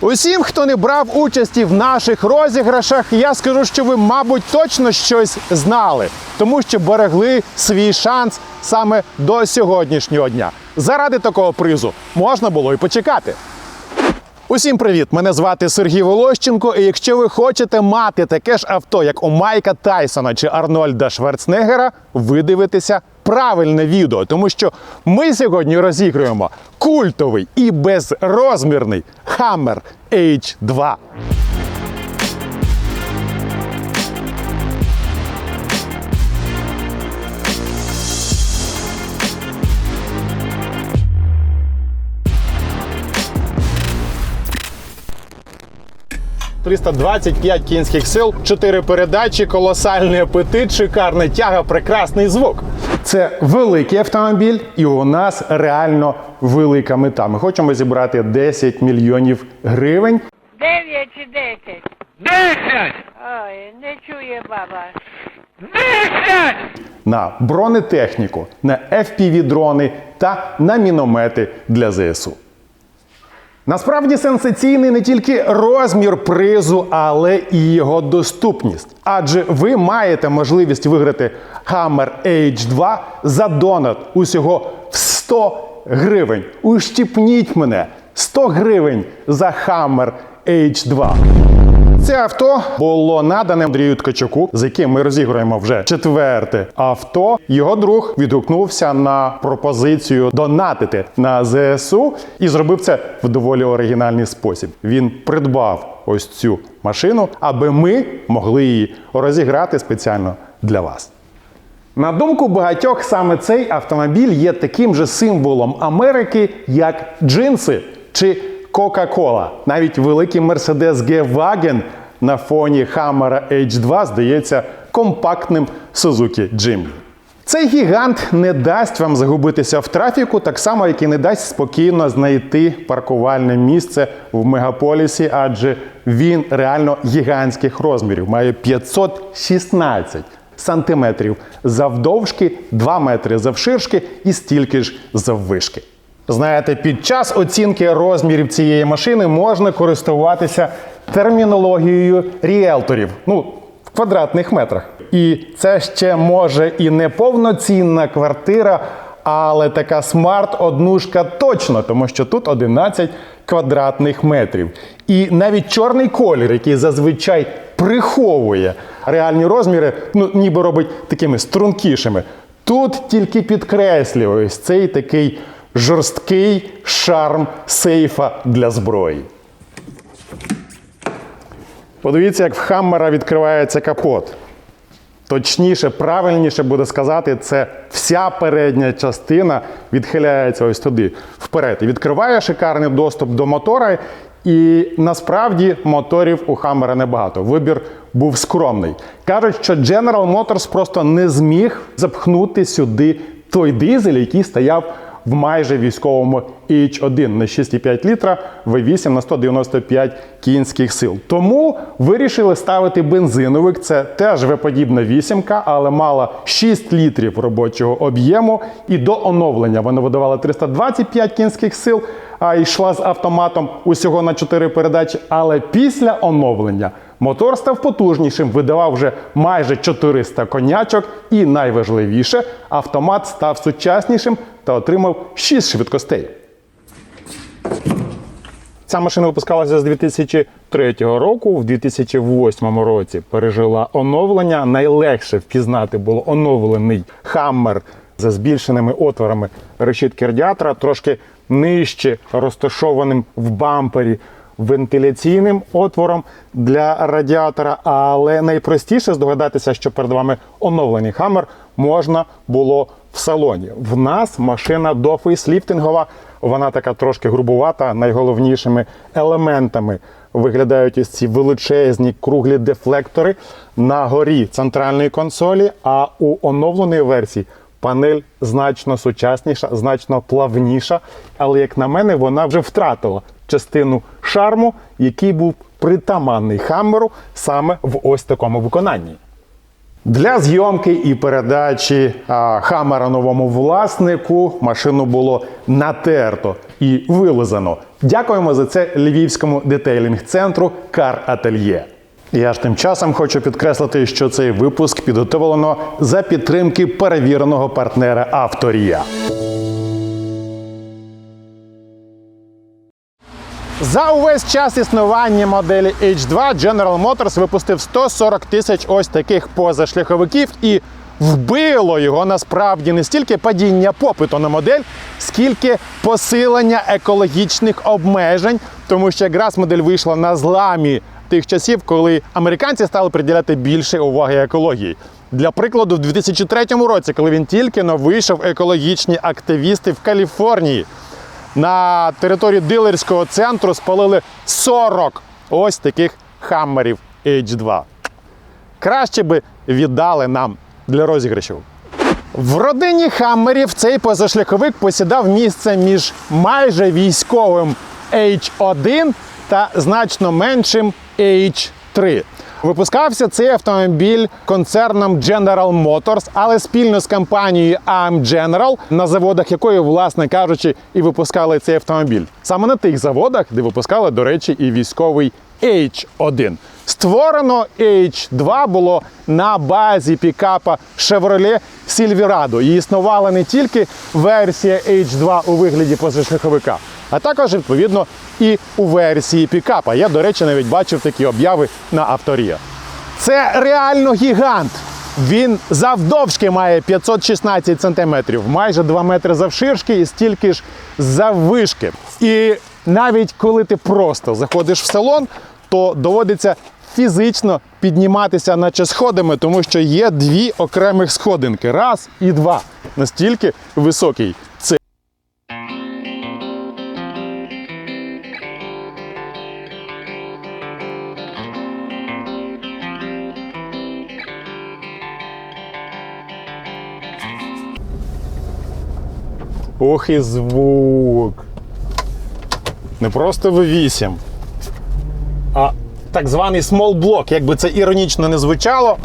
Усім, хто не брав участі в наших розіграшах, я скажу, що ви, мабуть, точно щось знали, тому що берегли свій шанс саме до сьогоднішнього дня. Заради такого призу можна було і почекати. Усім привіт! Мене звати Сергій Волощенко. І якщо ви хочете мати таке ж авто, як у Майка Тайсона чи Арнольда Шварценеггера, ви дивитеся правильне відео, тому що ми сьогодні розігруємо культовий і безрозмірний Hammer H2. – 325 кінських сил, 4 передачі, колосальний апетит, шикарна тяга, прекрасний звук. Це великий автомобіль, і у нас реально велика мета. Ми хочемо зібрати 10 мільйонів гривень. Дев'ять чи десять? Десять! Ой, не чує баба. Десять! на бронетехніку, на FPV-дрони та на міномети для ЗСУ. Насправді сенсаційний не тільки розмір призу, але і його доступність. Адже ви маєте можливість виграти Hammer H2 за донат усього в 100 гривень. Ущипніть мене 100 гривень за Hammer H2. Це авто було надане Андрію Ткачуку, з яким ми розігруємо вже четверте авто. Його друг відгукнувся на пропозицію донатити на ЗСУ і зробив це в доволі оригінальний спосіб. Він придбав ось цю машину, аби ми могли її розіграти спеціально для вас. На думку багатьох, саме цей автомобіль є таким же символом Америки, як джинси чи Кока-Кола. Навіть великий Mercedes G-Wagen на фоні Hammer H2 здається компактним Suzuki Jimny. Цей гігант не дасть вам загубитися в трафіку, так само, як і не дасть спокійно знайти паркувальне місце в мегаполісі, адже він реально гігантських розмірів, має 516 сантиметрів завдовжки, 2 метри завширшки і стільки ж заввишки. Знаєте, під час оцінки розмірів цієї машини можна користуватися термінологією ріелторів. Ну, в квадратних метрах. І це ще може і не повноцінна квартира, але така смарт-однушка точно, тому що тут 11 квадратних метрів. І навіть чорний колір, який зазвичай приховує реальні розміри, ну ніби робить такими стрункішими. Тут тільки підкреслює ось цей такий жорсткий шарм сейфа для зброї. Подивіться, як в Хаммера відкривається капот. Точніше, правильніше буде сказати, це вся передня частина відхиляється ось туди вперед. І відкриває шикарний доступ до мотора. І насправді моторів у Хаммера небагато. Вибір був скромний. Кажуть, що General Motors просто не зміг запхнути сюди той дизель, який стояв в майже військовому H1 на 6,5 літра V8 на 195 кінських сил. Тому вирішили ставити бензиновик. Це теж V-подібна вісімка, але мала 6 літрів робочого об'єму. І до оновлення вона видавала 325 кінських сил, а йшла з автоматом усього на 4 передачі. Але після оновлення мотор став потужнішим, видавав вже майже 400 конячок. І найважливіше, автомат став сучаснішим та отримав 6 швидкостей. Ця машина випускалася з 2003 року. В 2008 році пережила оновлення. Найлегше впізнати було оновлений Хаммер за збільшеними отворами решітки радіатора, трошки нижче розташованим в бампері вентиляційним отвором для радіатора. Але найпростіше здогадатися, що перед вами оновлений Хаммер можна було в салоні. В нас машина дофейсліфтингова, вона така трошки грубувата. Найголовнішими елементами виглядають ось ці величезні круглі дефлектори на горі центральної консолі. А у оновленої версії панель значно сучасніша, значно плавніша. Але, як на мене, вона вже втратила частину шарму, який був притаманний Хаммеру саме в ось такому виконанні. Для зйомки і передачі а, Хаммера новому власнику машину було натерто і вилизано. Дякуємо за це львівському детейлінг-центру Кар Ательє. Я ж тим часом хочу підкреслити, що цей випуск підготовлено за підтримки перевіреного партнера Авторія. За увесь час існування моделі H2 General Motors випустив 140 тисяч ось таких позашляховиків і вбило його насправді не стільки падіння попиту на модель, скільки посилення екологічних обмежень, тому що якраз модель вийшла на зламі тих часів, коли американці стали приділяти більше уваги екології. Для прикладу, в 2003 році, коли він тільки но вийшов, екологічні активісти в Каліфорнії на території дилерського центру спалили 40 ось таких хаммерів H2. Краще би віддали нам для розіграшів. В родині хаммерів цей позашляховик посідав місце між майже військовим H1 та значно меншим H3. Випускався цей автомобіль концерном General Motors, але спільно з компанією AM General, на заводах якої, власне кажучи, і випускали цей автомобіль. Саме на тих заводах, де випускали, до речі, і військовий H1. Створено H2 було на базі пікапа Chevrolet Silverado. І існувала не тільки версія H2 у вигляді позашляховика, а також, відповідно, і у версії пікапа. Я, до речі, навіть бачив такі обяви на авторія. Це реально гігант. Він завдовжки має 516 сантиметрів, майже 2 метри завширшки і стільки ж заввишки. І навіть коли ти просто заходиш в салон, то доводиться фізично підніматися, наче сходами, тому що є дві окремих сходинки. Раз і два. Настільки високий Ох і звук. Не просто V8, а так званий small block, як би це іронічно не звучало,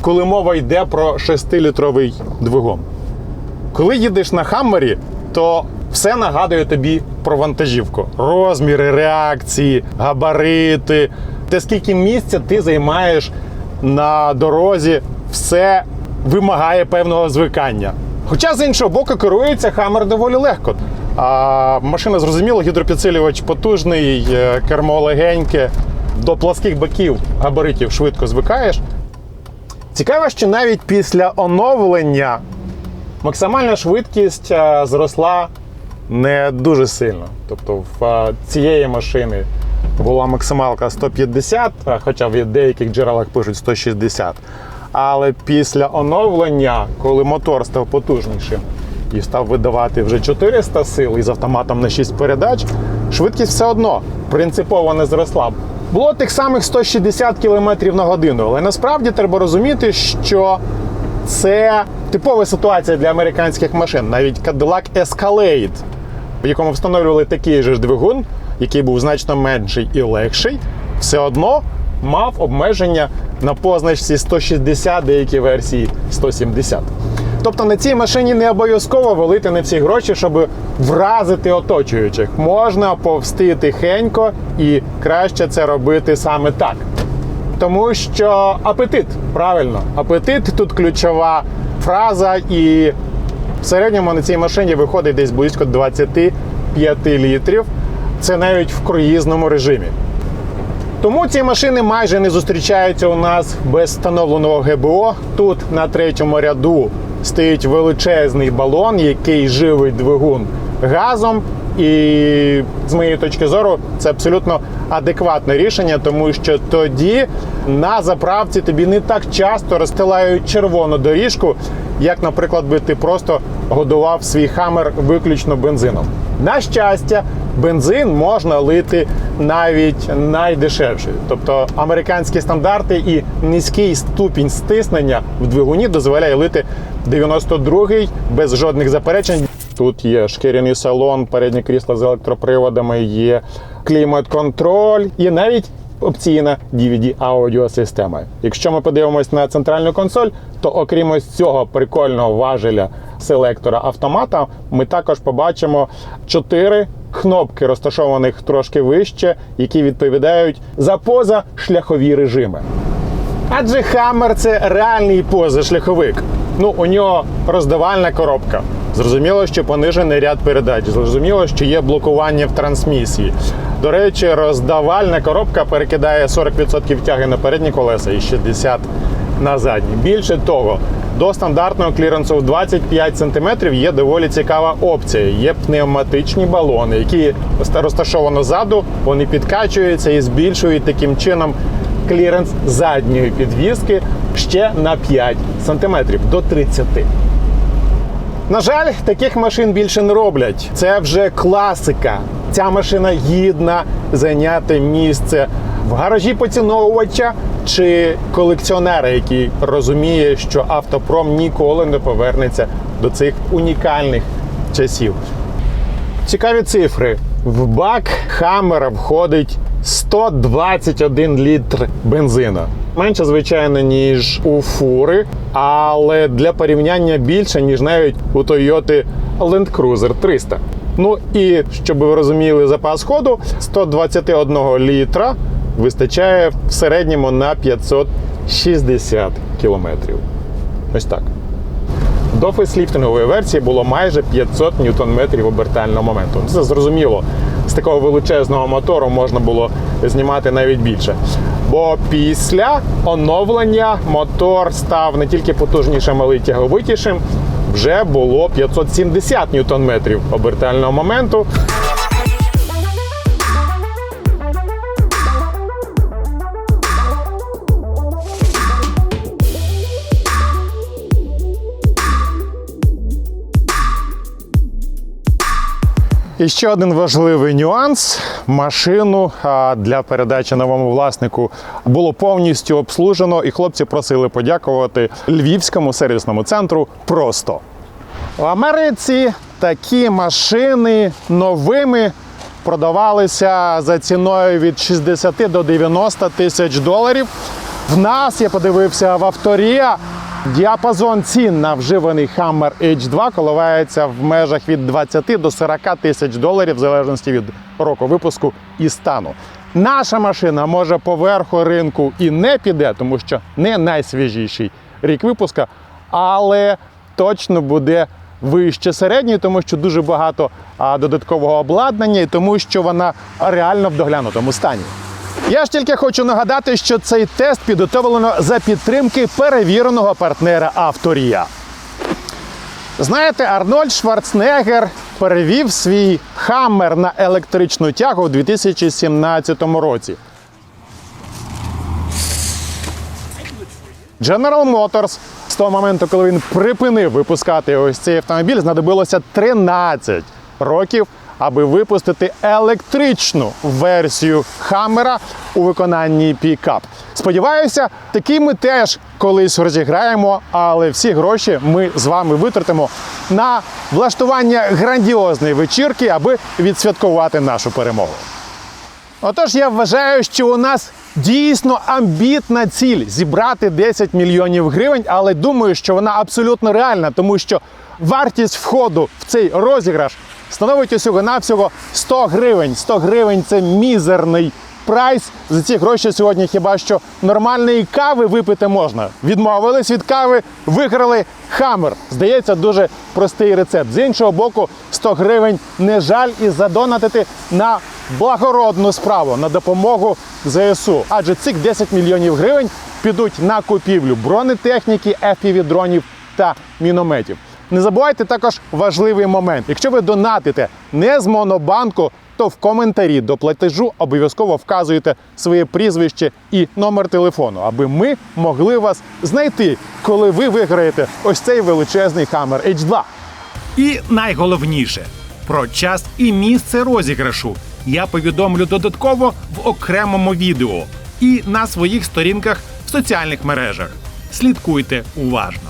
коли мова йде про 6-літровий двигун. Коли їдеш на Хаммері, то все нагадує тобі про вантажівку. Розміри, реакції, габарити, те, скільки місця ти займаєш на дорозі, все вимагає певного звикання. Хоча з іншого боку керується Хаммер доволі легко. А машина зрозуміло, гідропідсилювач потужний, е, кермо легеньке, до пласких боків габаритів швидко звикаєш. Цікаво, що навіть після оновлення максимальна швидкість е, зросла не дуже сильно. Тобто в е, цієї машини була максималка 150, е, хоча в деяких джерелах пишуть 160. Але після оновлення, коли мотор став потужнішим і став видавати вже 400 сил із автоматом на 6 передач, швидкість все одно принципово не зросла. Було тих самих 160 км на годину, але насправді треба розуміти, що це типова ситуація для американських машин. Навіть Cadillac Escalade, в якому встановлювали такий же ж двигун, який був значно менший і легший, все одно мав обмеження на позначці 160, деякі версії 170. Тобто на цій машині не обов'язково валити на всі гроші, щоб вразити оточуючих. Можна повсти тихенько і краще це робити саме так. Тому що апетит, правильно, апетит тут ключова фраза, і в середньому на цій машині виходить десь близько 25 літрів. Це навіть в круїзному режимі. Тому ці машини майже не зустрічаються у нас без встановленого ГБО. Тут на третьому ряду стоїть величезний балон, який живить двигун газом. І з моєї точки зору це абсолютно адекватне рішення, тому що тоді на заправці тобі не так часто розстилають червону доріжку, як, наприклад, би ти просто годував свій хамер виключно бензином. На щастя, бензин можна лити навіть найдешевший. Тобто американські стандарти і низький ступінь стиснення в двигуні дозволяє лити 92-й без жодних заперечень. Тут є шкіряний салон, переднє крісло з електроприводами, є клімат-контроль, є навіть опційна DVD аудіосистема. Якщо ми подивимось на центральну консоль, то окрім ось цього прикольного важеля селектора автомата, ми також побачимо чотири кнопки, розташованих трошки вище, які відповідають за позашляхові режими. Адже Хаммер це реальний позашляховик. Ну, у нього роздавальна коробка. Зрозуміло, що понижений ряд передач. Зрозуміло, що є блокування в трансмісії. До речі, роздавальна коробка перекидає 40% тяги на передні колеса і 60% на задні. Більше того, до стандартного кліренсу в 25 см є доволі цікава опція. Є пневматичні балони, які розташовано ззаду, вони підкачуються і збільшують таким чином кліренс задньої підвіски ще на 5 см до 30 на жаль, таких машин більше не роблять. Це вже класика. Ця машина гідна зайняти місце в гаражі поціновувача чи колекціонера, який розуміє, що автопром ніколи не повернеться до цих унікальних часів. Цікаві цифри. В бак Хаммера входить 121 літр бензина. Менше, звичайно, ніж у фури, але для порівняння більше, ніж навіть у Toyota Land Cruiser 300. Ну і щоб ви розуміли запас ходу, 121 літра вистачає в середньому на 560 кілометрів. Ось так. До фейсліфтингової версії було майже 500 ньютон-метрів обертального моменту. Це зрозуміло. З такого величезного мотору можна було знімати навіть більше. Бо після оновлення мотор став не тільки потужнішим, але й тяговитішим. Вже було 570 ньютон-метрів обертального моменту. І ще один важливий нюанс: машину для передачі новому власнику було повністю обслужено, і хлопці просили подякувати львівському сервісному центру. Просто в Америці такі машини новими продавалися за ціною від 60 до 90 тисяч доларів. В нас я подивився в авторія. Діапазон цін на вживаний Hammer H2 коливається в межах від 20 до 40 тисяч доларів, в залежності від року випуску і стану. Наша машина може поверху ринку і не піде, тому що не найсвіжіший рік випуска, але точно буде вище середньої, тому що дуже багато додаткового обладнання і тому, що вона реально в доглянутому стані. Я ж тільки хочу нагадати, що цей тест підготовлено за підтримки перевіреного партнера Авторія. Знаєте, Арнольд Шварценеггер перевів свій хаммер на електричну тягу у 2017 році. General Motors з того моменту, коли він припинив випускати ось цей автомобіль, знадобилося 13 років, аби випустити електричну версію Хаммера у виконанні пікап. Сподіваюся, такий ми теж колись розіграємо, але всі гроші ми з вами витратимо на влаштування грандіозної вечірки, аби відсвяткувати нашу перемогу. Отож, я вважаю, що у нас дійсно амбітна ціль зібрати 10 мільйонів гривень, але думаю, що вона абсолютно реальна, тому що вартість входу в цей розіграш становить усього навсього 100 гривень. 100 гривень це мізерний прайс. За ці гроші сьогодні хіба що нормальної кави випити можна. Відмовились від кави, виграли хаммер. Здається, дуже простий рецепт. З іншого боку, 100 гривень не жаль і задонатити на благородну справу на допомогу ЗСУ. Адже цих 10 мільйонів гривень підуть на купівлю бронетехніки, FPV-дронів та мінометів. Не забувайте також важливий момент. Якщо ви донатите не з монобанку, то в коментарі до платежу обов'язково вказуєте своє прізвище і номер телефону, аби ми могли вас знайти, коли ви виграєте ось цей величезний Hammer H2. І найголовніше про час і місце розіграшу я повідомлю додатково в окремому відео і на своїх сторінках в соціальних мережах. Слідкуйте уважно.